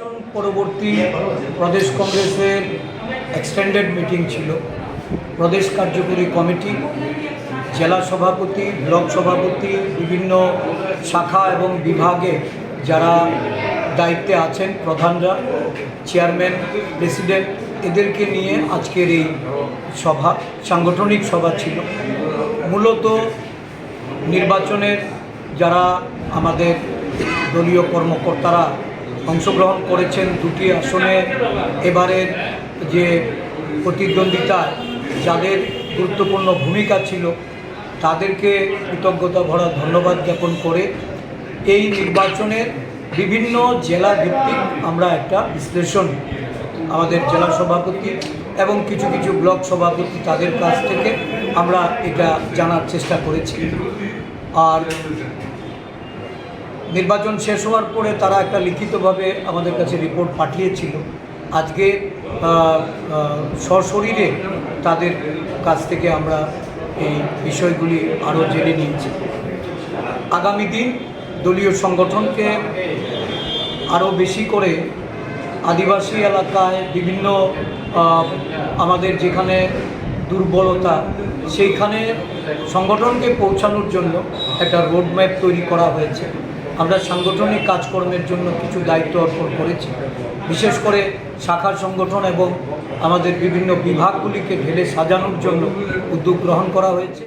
নির্বাচন পরবর্তী প্রদেশ কংগ্রেসের এক্সটেন্ডেড মিটিং ছিল। প্রদেশ কার্যকরী কমিটি, জেলা সভাপতি, ব্লক সভাপতি, বিভিন্ন শাখা এবং বিভাগে যারা দায়িত্বে আছেন প্রধানরা চেয়ারম্যান প্রেসিডেন্ট এদেরকে নিয়ে আজকের এই সভা, সাংগঠনিক সভা ছিল। মূলত নির্বাচনের যারা আমাদের দলীয় কর্মকর্তারা অংশগ্রহণ করেছেন দুটি আসনে। এবারের যে প্রতিদ্বন্দ্বিতায় যাদের গুরুত্বপূর্ণ ভূমিকা ছিল, তাদেরকে কৃতজ্ঞতা ভরা ধন্যবাদ জ্ঞাপন করে এই নির্বাচনের বিভিন্ন জেলা ভিত্তিক আমরা একটা বিশ্লেষণ, আমাদের জেলা সভাপতি এবং কিছু কিছু ব্লক সভাপতি তাদের কাছ থেকে আমরা এটা জানার চেষ্টা করেছি। আর নির্বাচন শেষ হওয়ার পরে তারা একটা লিখিতভাবে আমাদের কাছে রিপোর্ট পাঠিয়েছিল। আজকে সশরীরে তাদের কাছ থেকে আমরা এই বিষয়গুলি আরও জেনে নিয়েছি। আগামী দিন দলীয় সংগঠনকে আরও বেশি করে আদিবাসী এলাকায় বিভিন্ন আমাদের যেখানে দুর্বলতা, সেইখানে সংগঠনকে পৌঁছানোর জন্য একটা রোডম্যাপ তৈরি করা হয়েছে। আমরা সাংগঠনিক কাজকর্মের জন্য কিছু দায়িত্ব অর্পণ করেছি। বিশেষ করে শাখার সংগঠন এবং আমাদের বিভিন্ন বিভাগগুলিকে ঢেলে সাজানোর জন্য উদ্যোগ গ্রহণ করা হয়েছে।